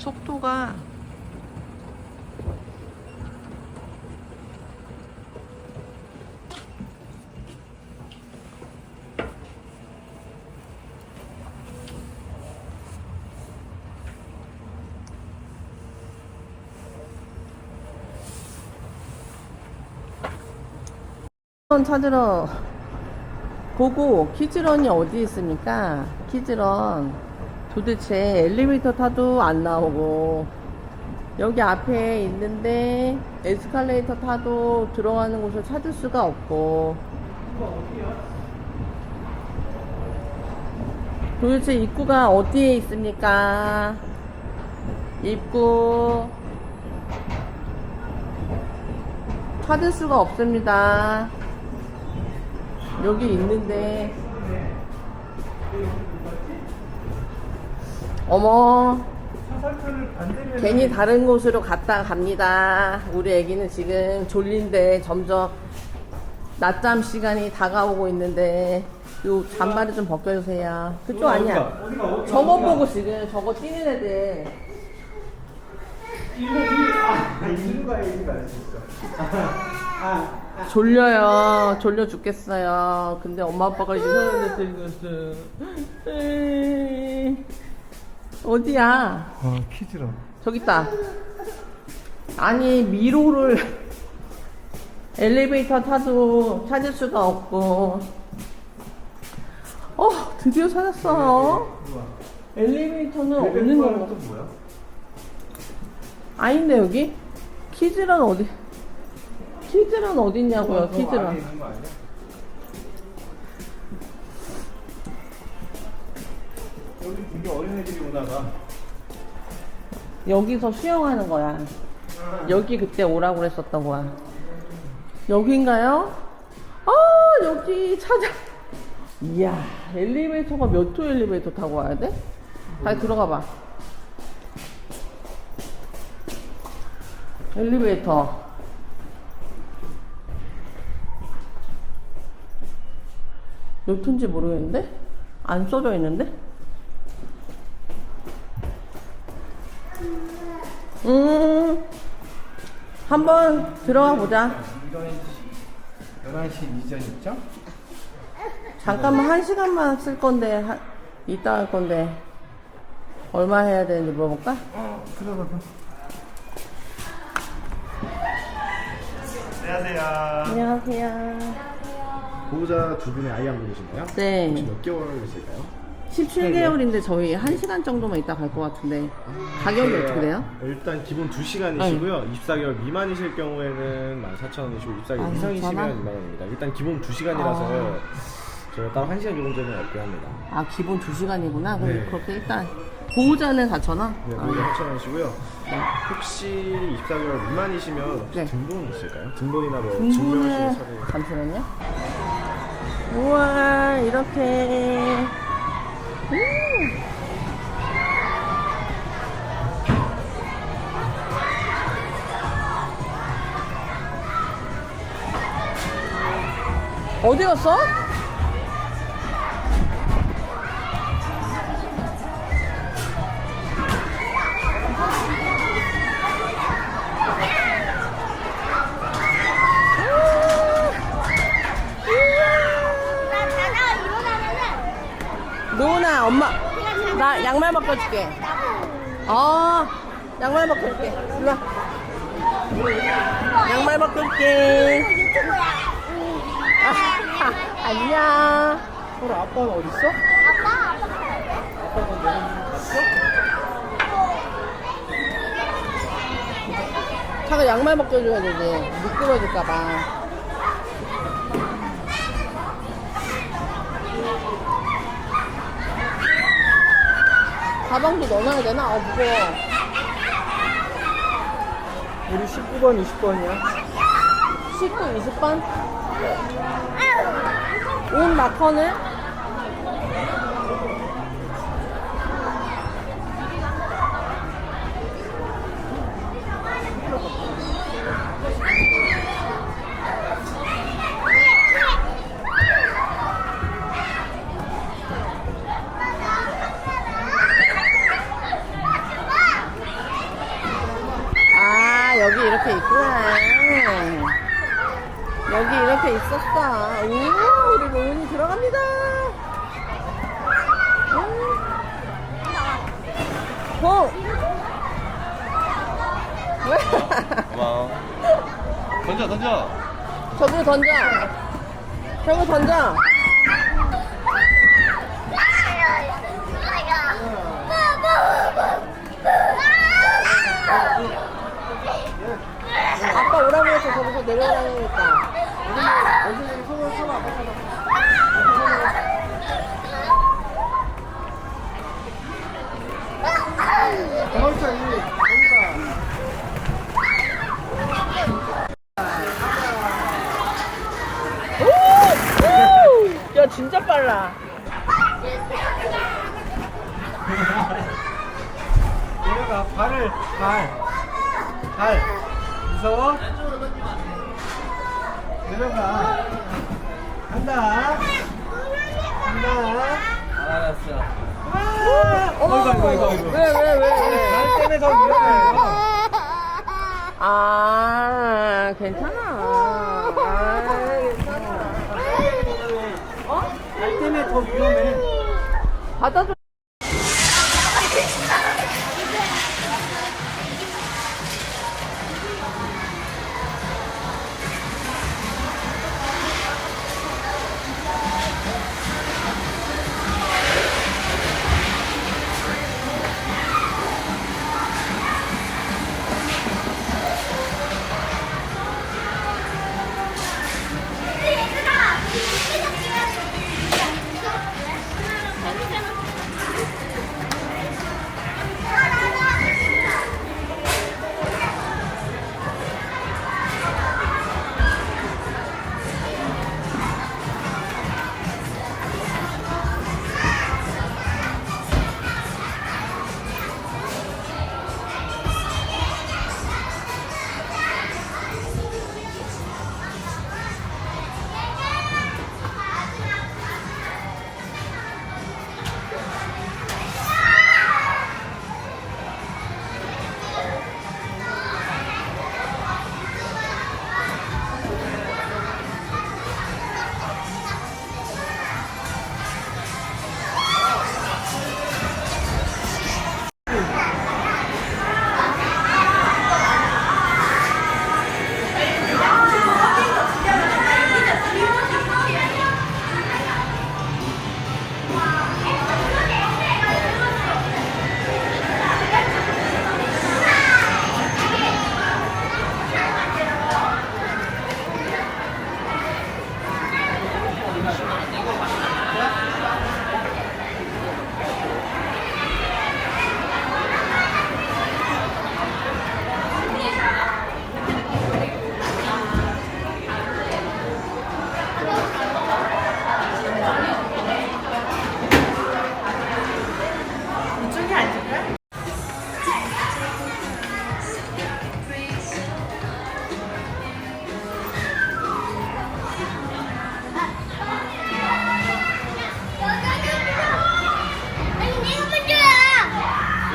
속도가 런 찾으러 고고 키즈런이 어디 있습니까? 키즈런 도대체 엘리베이터 타도 안 나오고 여기 앞에 있는데 에스컬레이터 타도 들어가는 곳을 찾을 수가 없고 도대체 입구가 어디에 있습니까? 입구 찾을 수가 없습니다. 여기 있는데 어머 괜히 다른 곳으로 갔다 갑니다. 우리 애기는 지금 졸린데 점점 낮잠 시간이 다가오고 있는데 요 잠바를 좀 벗겨주세요. 그쪽 아니야. 저거 보고 지금 저거 뛰는 애들 아. 아, 아 졸려요. 졸려 죽겠어요. 근데 엄마 아빠가 이상한 데 들고 있어. 에이. 어디야? 어 키즈런. 저기 있다. 아니, 미로를 엘리베이터 타도 찾을 수가 없고. 어, 드디어 찾았어요. 엘리베이터는 없는 또 거. 뭐야? 아닌데, 여기? 키즈란 어디? 키즈란 어디 있냐고요, 저 안에 키즈란. 여기 되게 어린 애들이 오다가 여기서 수영하는 거야. 여기 그때 오라고 그랬었던 거야. 여긴가요? 아, 여기 찾아. 이야, 엘리베이터가 몇 호 엘리베이터 타고 와야 돼? 다시 들어가 봐. 엘리베이터. 몇 호인지 모르겠는데? 안 써져 있는데? 음, 한번 들어가 보자. 11시 이전 입장? 잠깐만 한 시간만 쓸 건데, 한, 이따 할 건데, 얼마 해야 되는지 물어볼까? 어 들어가서. 안녕하세요. 안녕하세요. 보호자 두 분의 아이 한 분이신가요? 혹시 네. 몇 개월 이실까요? 17개월인데 저희 한 시간 정도만 있다 갈 것 같은데, 가격이 어떻게 돼요? 일단 기본 2시간이시고요. 24개월 미만이실 경우에는 14,000원이시고 24개월 아, 이상이시면 괜찮아? 2만 원입니다. 일단 기본 2시간이라서 저희가 따로 1시간 요금제는 없게 합니다. 아, 기본 2시간이구나. 그럼 네. 그렇게 일단, 보호자는 4,000원? 네, 아, 보호자 4,000원이시고요. 혹시 24개월 미만이시면 혹시 네. 등본 있을까요? 등본이나 뭐 증명하시는 등본을, 서류 잠시만요. 우와, 이렇게. 음. 어디 갔어? 나 양말 바꿔줄게. 어, 양말 바꿔줄게. 일로 와. 양말 바꿔줄게. 유튜브야. 아, 안녕. 서로 아빠는 어디 있어? 아빠, 아빠. 차가 양말 벗겨줘야 되지. 미끄러질까봐. 가방도 넣어놔야 되나? 어, 무거워. 우리 19번, 20번이야. 19, 20번? 옷 마커는? 호! 왜? 고마워. 던져 던져. 저기 던져. 저기 던져. 아빠 오라고 해서 저기서 내려오라고 했다. 원숭이 손을 손 아빠 손. 가만있어 이 여기가. 오! 오! 야, 진짜 빨라. 내려가 발을 발. 발. 무서워? 내려가. 간다. 간다. 알았어. 어머, 아이고, 아이고, 아이고. 왜, 왜, 왜, 왜? 발 때문에 더 위험해. 아, 괜찮아. 아, 괜찮아. 어? 발때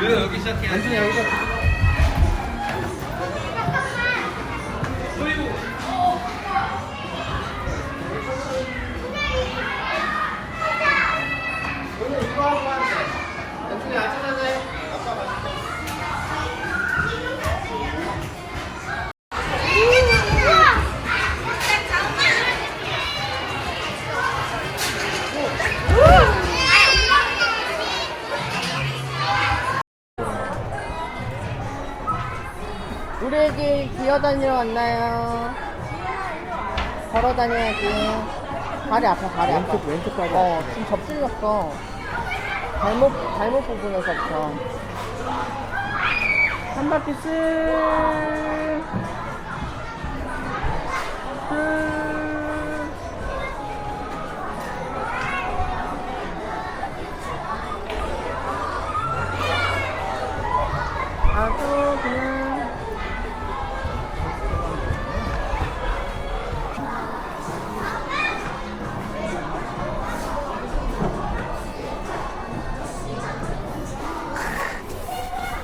위험해. 받아줘. 원숭이 여기가. 애기 기어다니러 왔나요? 걸어 다녀야지. 다리 아파, 다리 아파. 왼쪽 왼쪽 다리. 어, 지금 접질렸어. 발목, 발목 부분에서부터. 한 바퀴 쓱. 쓱.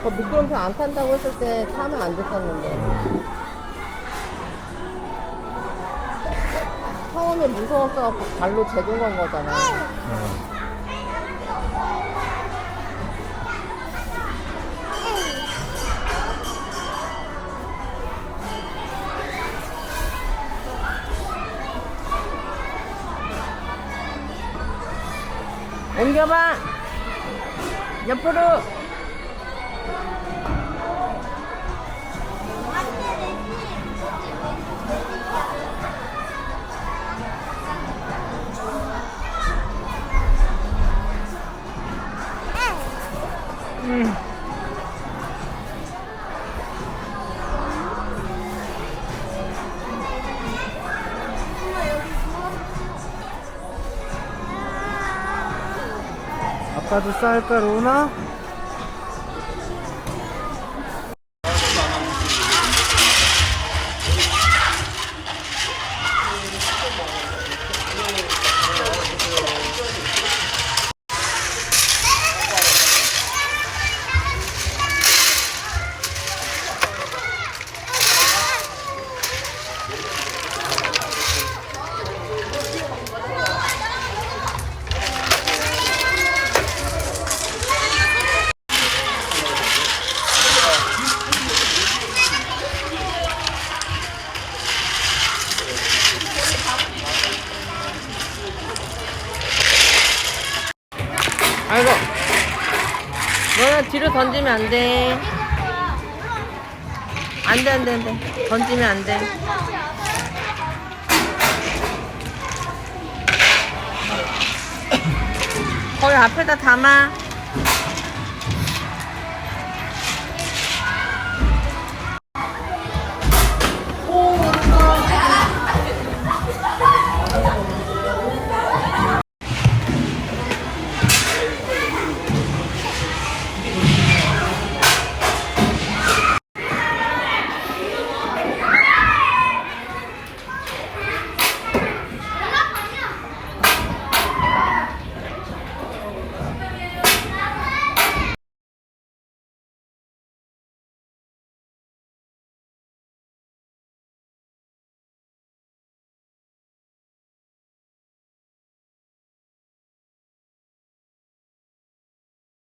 어, 미끄럼틀 안 탄다고 했을 때 타면 안 됐었는데. 처음에 무서웠어갖고 발로 제동한 거잖아. 옮겨봐! 옆으로! 아빠도 쌀가루 오나? 던지면 안 돼. 안 돼, 안 돼, 안 돼. 던지면 안 돼. 거기 앞에다 담아.